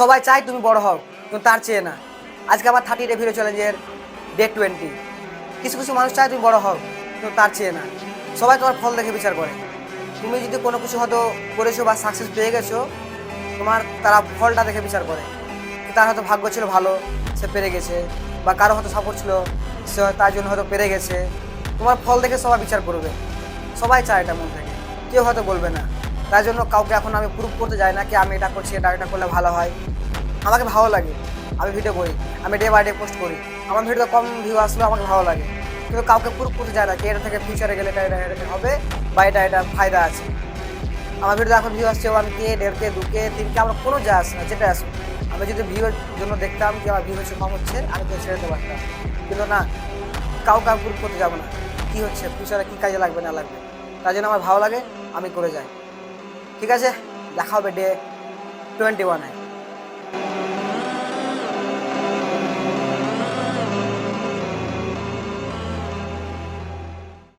সবাই চায় তুমি বড় হও, কিন্তু তার চেয়ে না। আজকে আমার থার্টি ডে ভিডিও চ্যালেঞ্জের ডে টোয়েন্টি কিছু কিছু মানুষ চায় তুমি বড় হও, কিন্তু তার চেয়ে না। সবাই তোমার ফল দেখে বিচার করে। তুমি যদি কোনো কিছু হয়তো করেছ বা সাকসেস পেয়ে গেছো, তোমার তারা ফলটা দেখে বিচার করে। তার হয়তো ভাগ্য ছিল ভালো, সে পেরে গেছে। বা কারও হয়তো সাপোর্ট ছিল, সে তার জন্য হয়তো পেরে গেছে। তোমার ফল দেখে সবাই বিচার করবে। সবাই চায় এটা মন থেকে। কেউ হয়তো বলবে না। তাই জন্য কাউকে এখন আমি প্রুভ করতে যাই না কি আমি এটা করছি, এটা এটা করলে ভালো হয়। আমাকে ভালো লাগে। আমি ভিডিও করি, আমি ডে বাই ডে পোস্ট করি। আমার ভিডিও কম ভিউ আসলেও আমাকে ভালো লাগে। কিন্তু কাউকে প্রুভ করতে যায় না কি এটা থেকে ফিউচারে গেলে এটা এটা এটা হবে বা এটা এটা ফায়দা আছে। আমার ভিডিও এখন ভিউ আসছে ওয়ান কে দেড় কে দু কে তিন কে আমার কোনো যা আসে না, যেটা আসুক আমি যদি ভিউয়ের জন্য দেখতাম কি আমার ভিউ হচ্ছে কম হচ্ছে, আমি তো ছেড়ে দিতে পারতাম। কিন্তু না, কাউকে আমি প্রুভ করতে যাব না। কী হচ্ছে ফিউচারে কী কাজে লাগবে, না লাগবে। তার জন্য আমার ভালো লাগে, আমি করে যাই। ঠিক আছে? দেখা হবে ডে টোয়েন্টি ওয়ানে